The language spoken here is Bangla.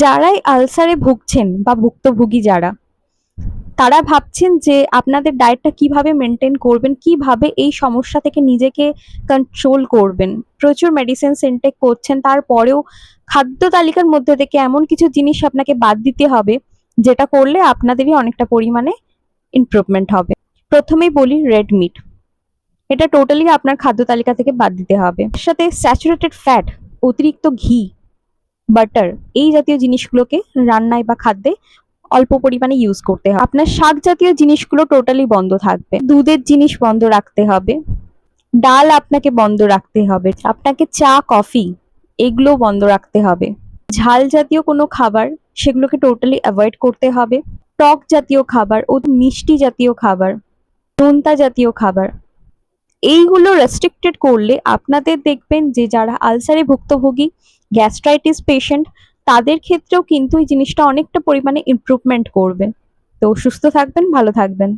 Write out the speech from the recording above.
যারাই আলসারে ভুগছেন বা ভুক্তভোগী যারা, তারা ভাবছেন যে আপনাদের ডায়েটটা কীভাবে মেনটেন করবেন, কীভাবে এই সমস্যা থেকে নিজেকে কন্ট্রোল করবেন। প্রচুর মেডিসিন ইনটেক করছেন, তারপরেও খাদ্য তালিকার মধ্যে থেকে এমন কিছু জিনিস আপনাকে বাদ দিতে হবে, যেটা করলে আপনাদেরই অনেকটা পরিমাণে ইমপ্রুভমেন্ট হবে। প্রথমেই বলি রেড মিট এটা টোটালি আপনার খাদ্য তালিকা থেকে বাদ দিতে হবে। সাথে স্যাচুরেটেড ফ্যাট অতিরিক্ত ঘি বাটার এই জাতীয় জিনিসগুলোকে রান্নায় বা খাদ্যে অল্প পরিমাণে ইউজ করতে হবে। আপনার শাক জাতীয় জিনিসগুলো টোটালি বন্ধ থাকবে। দুধের জিনিস বন্ধ রাখতে হবে। ডাল আপনাকে বন্ধ রাখতে হবে। আপনাকে চা কফি এগুলো বন্ধ রাখতে হবে। ঝাল জাতীয় কোনো খাবার সেগুলোকে টোটালি অ্যাভয়েড করতে হবে। টক জাতীয় খাবার ও মিষ্টি জাতীয় খাবার, নোনতা জাতীয় খাবার এইগুলো রেস্ট্রিক্টেড করলে আপনাদের দেখবেন যে যারা আলসারে ভুক্তভোগী গ্যাস্ট্রাইটিস পেশেন্ট তাদের ক্ষেত্রেও কিন্তু এই জিনিসটা অনেকটা পরিমাণে ইম্প্রুভমেন্ট করবে। তো সুস্থ থাকবেন, ভালো থাকবেন।